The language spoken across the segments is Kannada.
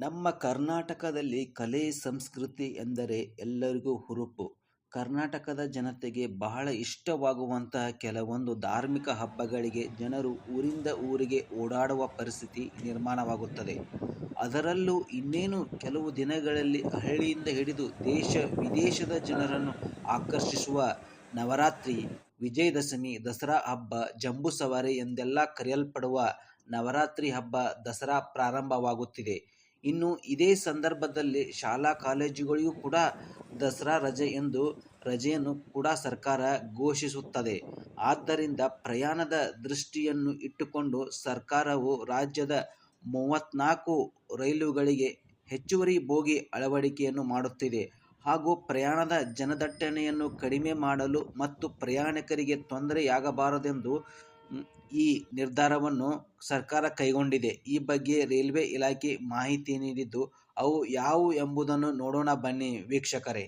ನಮ್ಮ ಕರ್ನಾಟಕದಲ್ಲಿ ಕಲೆ ಸಂಸ್ಕೃತಿ ಎಂದರೆ ಎಲ್ಲರಿಗೂ ಹುರುಪು. ಕರ್ನಾಟಕದ ಜನತೆಗೆ ಬಹಳ ಇಷ್ಟವಾಗುವಂತಹ ಕೆಲವೊಂದು ಧಾರ್ಮಿಕ ಹಬ್ಬಗಳಿಗೆ ಜನರು ಊರಿಂದ ಊರಿಗೆ ಓಡಾಡುವ ಪರಿಸ್ಥಿತಿ ನಿರ್ಮಾಣವಾಗುತ್ತದೆ. ಅದರಲ್ಲೂ ಇನ್ನೇನು ಕೆಲವು ದಿನಗಳಲ್ಲಿ ಹಳ್ಳಿಯಿಂದ ಹಿಡಿದು ದೇಶ ವಿದೇಶದ ಜನರನ್ನು ಆಕರ್ಷಿಸುವ ನವರಾತ್ರಿ, ವಿಜಯದಶಮಿ, ದಸರಾ ಹಬ್ಬ, ಜಂಬೂ ಸವಾರಿ ಎಂದೆಲ್ಲ ಕರೆಯಲ್ಪಡುವ ನವರಾತ್ರಿ ಹಬ್ಬ ದಸರಾ ಪ್ರಾರಂಭವಾಗುತ್ತಿದೆ. ಇನ್ನು ಇದೇ ಸಂದರ್ಭದಲ್ಲಿ ಶಾಲಾ ಕಾಲೇಜುಗಳಿಗೂ ಕೂಡ ದಸರಾ ರಜೆ ಎಂದು ರಜೆಯನ್ನು ಕೂಡ ಸರ್ಕಾರ ಘೋಷಿಸುತ್ತದೆ. ಆದ್ದರಿಂದ ಪ್ರಯಾಣದ ದೃಷ್ಟಿಯನ್ನು ಇಟ್ಟುಕೊಂಡು ಸರ್ಕಾರವು ರಾಜ್ಯದ ಮೂವತ್ನಾಲ್ಕು ರೈಲುಗಳಿಗೆ ಹೆಚ್ಚುವರಿ ಬೋಗಿ ಅಳವಡಿಕೆಯನ್ನು ಮಾಡುತ್ತಿದೆ. ಹಾಗೂ ಪ್ರಯಾಣದ ಜನದಟ್ಟಣೆಯನ್ನು ಕಡಿಮೆ ಮಾಡಲು ಮತ್ತು ಪ್ರಯಾಣಿಕರಿಗೆ ತೊಂದರೆಯಾಗಬಾರದೆಂದು ಈ ನಿರ್ಧಾರವನ್ನು ಸರ್ಕಾರ ಕೈಗೊಂಡಿದೆ. ಈ ಬಗ್ಗೆ ರೈಲ್ವೆ ಇಲಾಖೆ ಮಾಹಿತಿ ನೀಡಿದ್ದು, ಅವು ಯಾವುವು ಎಂಬುದನ್ನು ನೋಡೋಣ ಬನ್ನಿ ವೀಕ್ಷಕರೇ.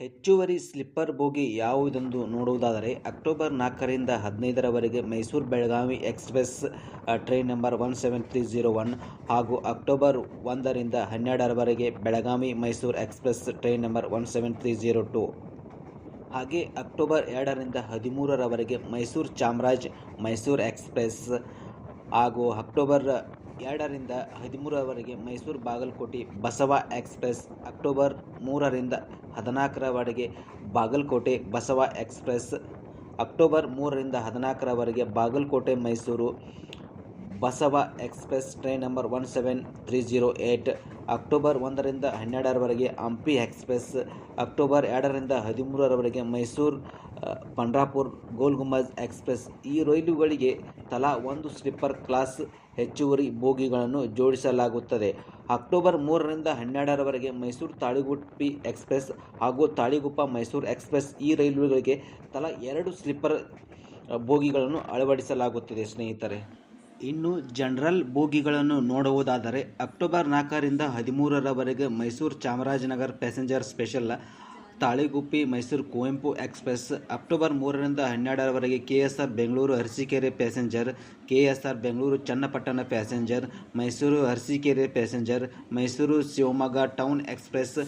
ಹೆಚ್ಚುವರಿ ಸ್ಲಿಪ್ಪರ್ ಬೋಗಿ ಯಾವುದೆಂದು ನೋಡುವುದಾದರೆ, ಅಕ್ಟೋಬರ್ ನಾಲ್ಕರಿಂದ ಹದಿನೈದರವರೆಗೆ Mysuru Belagavi express train number one seven three zero one ಹಾಗೂ ಅಕ್ಟೋಬರ್ ಒಂದರಿಂದ ಹನ್ನೆರಡರವರೆಗೆ Belagavi Mysuru express train number one seven three zero two. ಹಾಗೆ ಅಕ್ಟೋಬರ್ ಎರಡರಿಂದ ಹದಿಮೂರರವರೆಗೆ ಮೈಸೂರು ಚಾಮರಾಜ್ ಮೈಸೂರು ಎಕ್ಸ್ಪ್ರೆಸ್ ಹಾಗೂ ಅಕ್ಟೋಬರ್ ಎರಡರಿಂದ ಹದಿಮೂರರವರೆಗೆ ಮೈಸೂರು-ಬಾಗಲಕೋಟೆ ಬಸವ ಎಕ್ಸ್ಪ್ರೆಸ್, ಅಕ್ಟೋಬರ್ ಮೂರರಿಂದ ಹದಿನಾಲ್ಕರವರೆಗೆ ಬಾಗಲಕೋಟೆ ಬಸವ ಎಕ್ಸ್ಪ್ರೆಸ್, ಅಕ್ಟೋಬರ್ ಮೂರರಿಂದ ಹದಿನಾಲ್ಕರವರೆಗೆ Bagalkote Mysuru Basava express train number one seven three zero eight, October ಒಂದರಿಂದ ಹನ್ನೆರಡರವರೆಗೆ ಹಂಪಿ ಎಕ್ಸ್ಪ್ರೆಸ್, ಅಕ್ಟೋಬರ್ ಎರಡರಿಂದ ಹದಿಮೂರರವರೆಗೆ ಮೈಸೂರು-ಪಂಢರಪುರ ಗೋಲಗುಂಬಜ್ ಎಕ್ಸ್ಪ್ರೆಸ್. ಈ ರೈಲುಗಳಿಗೆ ತಲಾ ಒಂದು ಸ್ಲೀಪರ್ ಕ್ಲಾಸ್ ಹೆಚ್ಚುವರಿ ಬೋಗಿಗಳನ್ನು ಜೋಡಿಸಲಾಗುತ್ತದೆ. ಅಕ್ಟೋಬರ್ ಮೂರರಿಂದ ಹನ್ನೆರಡರವರೆಗೆ ಮೈಸೂರು-ತಾಳಿಗುಪ್ಪಿ ಎಕ್ಸ್ಪ್ರೆಸ್ ಹಾಗೂ ತಾಳಿಗುಪ್ಪ-ಮೈಸೂರು ಎಕ್ಸ್ಪ್ರೆಸ್. ಈ ರೈಲುಗಳಿಗೆ ತಲಾ ಎರಡು ಸ್ಲೀಪರ್ ಬೋಗಿಗಳನ್ನು ಅಳವಡಿಸಲಾಗುತ್ತದೆ ಸ್ನೇಹಿತರೆ. ಇನ್ನು ಜನರಲ್ ಬೋಗಿಗಳನ್ನು ನೋಡುವುದಾದರೆ, ಅಕ್ಟೋಬರ್ ನಾಲ್ಕರಿಂದ ಹದಿಮೂರರವರೆಗೆ Mysuru Chamarajanagar passenger special, Talguppa Mysuru Kuvempu express, October ಮೂರರಿಂದ ಹನ್ನೆರಡರವರೆಗೆ K S R Bengaluru Arsikere passenger, K S R Bengaluru Channapatna passenger, Mysuru Arsikere passenger, Mysuru Shivamogga town express,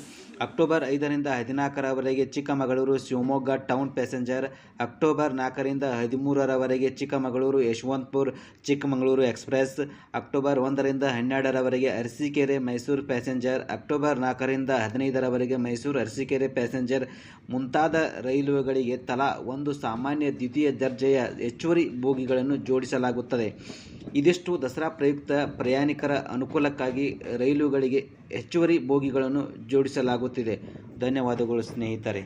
October ಐದರಿಂದ ಹದಿನಾಲ್ಕರವರೆಗೆ ಚಿಕ್ಕಮಗಳೂರು-ಶಿವಮೊಗ್ಗ ಟೌನ್ ಪ್ಯಾಸೆಂಜರ್, ಅಕ್ಟೋಬರ್ ನಾಲ್ಕರಿಂದ ಹದಿಮೂರರವರೆಗೆ ಚಿಕ್ಕಮಗಳೂರು-ಯಶವಂತಪುರ-ಚಿಕ್ಕಮಗಳೂರು ಎಕ್ಸ್ಪ್ರೆಸ್, ಅಕ್ಟೋಬರ್ ಒಂದರಿಂದ ಹನ್ನೆರಡರವರೆಗೆ ಅರಸೀಕೆರೆ-ಮೈಸೂರು ಪ್ಯಾಸೆಂಜರ್, ಅಕ್ಟೋಬರ್ ನಾಲ್ಕರಿಂದ ಹದಿನೈದರವರೆಗೆ ಮೈಸೂರು-ಅರಸೀಕೆರೆ ಪ್ಯಾಸೆಂಜರ್ ಮುಂತಾದ ರೈಲುಗಳಿಗೆ ತಲಾ ಒಂದು ಸಾಮಾನ್ಯ ದ್ವಿತೀಯ ದರ್ಜೆಯ ಹೆಚ್ಚುವರಿ ಬೋಗಿಗಳನ್ನು ಜೋಡಿಸಲಾಗುತ್ತದೆ. ಇದಿಷ್ಟು ದಸರಾ ಪ್ರಯುಕ್ತ ಪ್ರಯಾಣಿಕರ ಅನುಕೂಲಕ್ಕಾಗಿ ರೈಲುಗಳಿಗೆ ಹೆಚ್ಚುವರಿ ಬೋಗಿಗಳನ್ನು ಜೋಡಿಸಲಾಗುತ್ತಿದೆ. ಧನ್ಯವಾದಗಳು ಸ್ನೇಹಿತರೆ.